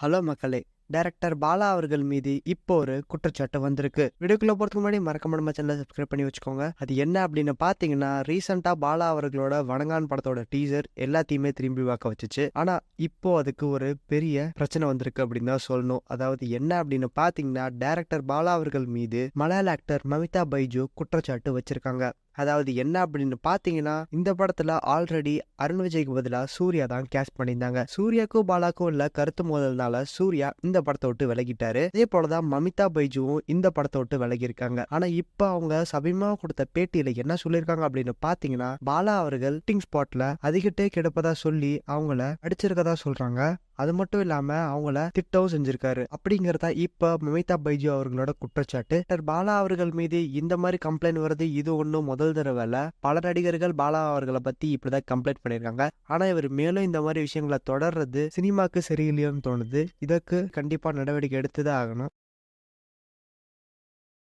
Hello மக்களே! Director Bala அவர்கள் மீது இப்போ ஒரு குற்றச்சாட்டு வந்திருக்கு. வீடியோக்குள்ள போறதுக்கு முன்னாடி மறக்காம நம்ம சேனலை சப்ஸ்கிரைப் பண்ணி வச்சுக்கோங்க. அது என்ன அப்படின்னு பார்த்தீங்கன்னா, ரீசெண்டா பாலா அவர்களோட வணங்கான் படத்தோட டீசர் எல்லாத்தையுமே திரும்பி பார்க்க வச்சுச்சு. ஆனா, இப்போ அதுக்கு ஒரு பெரிய பிரச்சனை வந்திருக்கு அப்படின்னு தான் சொல்லணும். அதாவது என்ன அப்படின்னு பார்த்தீங்கன்னா, டைரக்டர் பாலா அவர்கள் மீது மலையாள ஆக்டர் மமிதா பைஜு குற்றச்சாட்டு வச்சிருக்காங்க. அதாவது என்ன அப்படின்னு பார்த்தீங்கன்னா, இந்த படத்துல ஆல்ரெடி அருண் விஜய்க்கு பதிலாக சூர்யா தான் கேஸ்ட் பண்ணியிருந்தாங்க. சூர்யாக்கும் பாலாக்கும் உள்ள கருத்து மோதல்னால சூர்யா இந்த படத்தை விட்டு விலகிட்டாரு. அதே போலதான் மமிதா பைஜுவும் இந்த படத்தை விட்டு விலகியிருக்காங்க. ஆனா, இப்போ அவங்க சபிமா கொடுத்த பேட்டியில என்ன சொல்லியிருக்காங்க அப்படின்னு பார்த்தீங்கன்னா, பாலா அவர்கள் ஷூட்டிங் ஸ்பாட்ல அதிகிட்டே கிடப்பதா சொல்லி அவங்கள அடிச்சிருக்கதா சொல்றாங்க. அது மட்டும் இல்லாம அவங்கள திட்டவும் செஞ்சிருக்காரு. அப்படிங்கிறதா இப்ப மமிதா பைஜு அவர்களோட குற்றச்சாட்டு. பாலா அவர்கள் மீது இந்த மாதிரி கம்ப்ளைண்ட் வருது இது ஒண்ணும் முதல் தடவை இல்ல. பல நடிகர்கள் பாலா அவர்களை பத்தி இப்படிதான் கம்ப்ளைண்ட் பண்ணியிருக்காங்க. ஆனா, இவர் மேலும் இந்த மாதிரி விஷயங்கள தொடர்றது சினிமாக்கு சரியில்லையோன்னு தோணுது. இதற்கு கண்டிப்பா நடவடிக்கை எடுத்து தான் ஆகணும்.